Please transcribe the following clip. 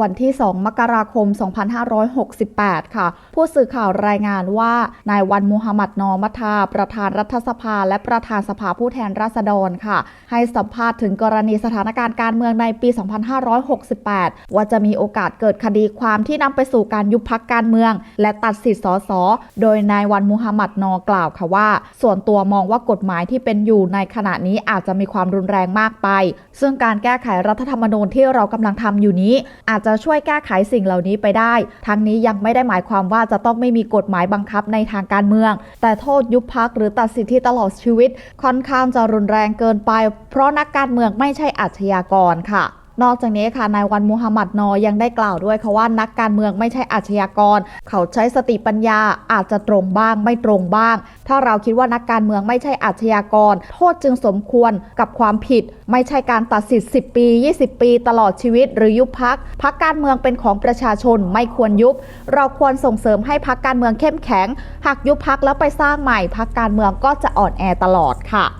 วันที่ 2 มกราคม 2568 ค่ะ ผู้สื่อข่าวรายงานว่านายวันมูฮัมหมัดนอมัทา ประธานรัฐสภา และประธานสภาผู้แทนราษฎรค่ะ ให้สัมภาษณ์ถึงกรณีสถานการณ์การเมืองในปี 2568 ว่าจะมีโอกาสเกิดคดีความที่นำไปสู่การยุบพักการเมือง และตัดสิทธิ์สสโดยนายวันมูฮัมหมัดนอกล่าวค่ะว่า ส่วนตัวมองว่ากฎหมายที่เป็นอยู่ในขณะนี้อาจจะมีความรุนแรงมากไป ซึ่งการแก้ไขรัฐธรรมนูญที่เรากำลังทำอยู่นี้ อาจจะะช่วยแก้ไขสิ่งเหล่านี้ไปได้ ทั้งนี้ยังไม่ได้หมายความว่าจะต้องไม่มีกฎหมายบังคับในทางการเมือง แต่โทษยุบพักหรือตัดสิทธิตลอดชีวิต ค่อนข้างจะรุนแรงเกินไป เพราะนักการเมืองไม่ใช่อาชญากรค่ะ นอกจากนี้ค่ะนายวันมูฮัมหมัดนอยังได้กล่าวด้วยค่ะว่านักการเมืองไม่ใช่อาชญากร เขาใช้สติปัญญาอาจจะตรงบ้างไม่ตรงบ้าง ถ้าเราคิดว่านักการเมืองไม่ใช่อาชญากร โทษจึงสมควรกับความผิด ไม่ใช่การตัดสิทธิ์ 10 ปี 20 ปีตลอดชีวิต หรือยุบพักพักการเมืองเป็นของประชาชนไม่ควรยุบ เราควรส่งเสริมให้พักการเมืองเข้มแข็ง หากยุบพักแล้วไปสร้างใหม่พักการเมืองก็จะอ่อนแอตลอดค่ะ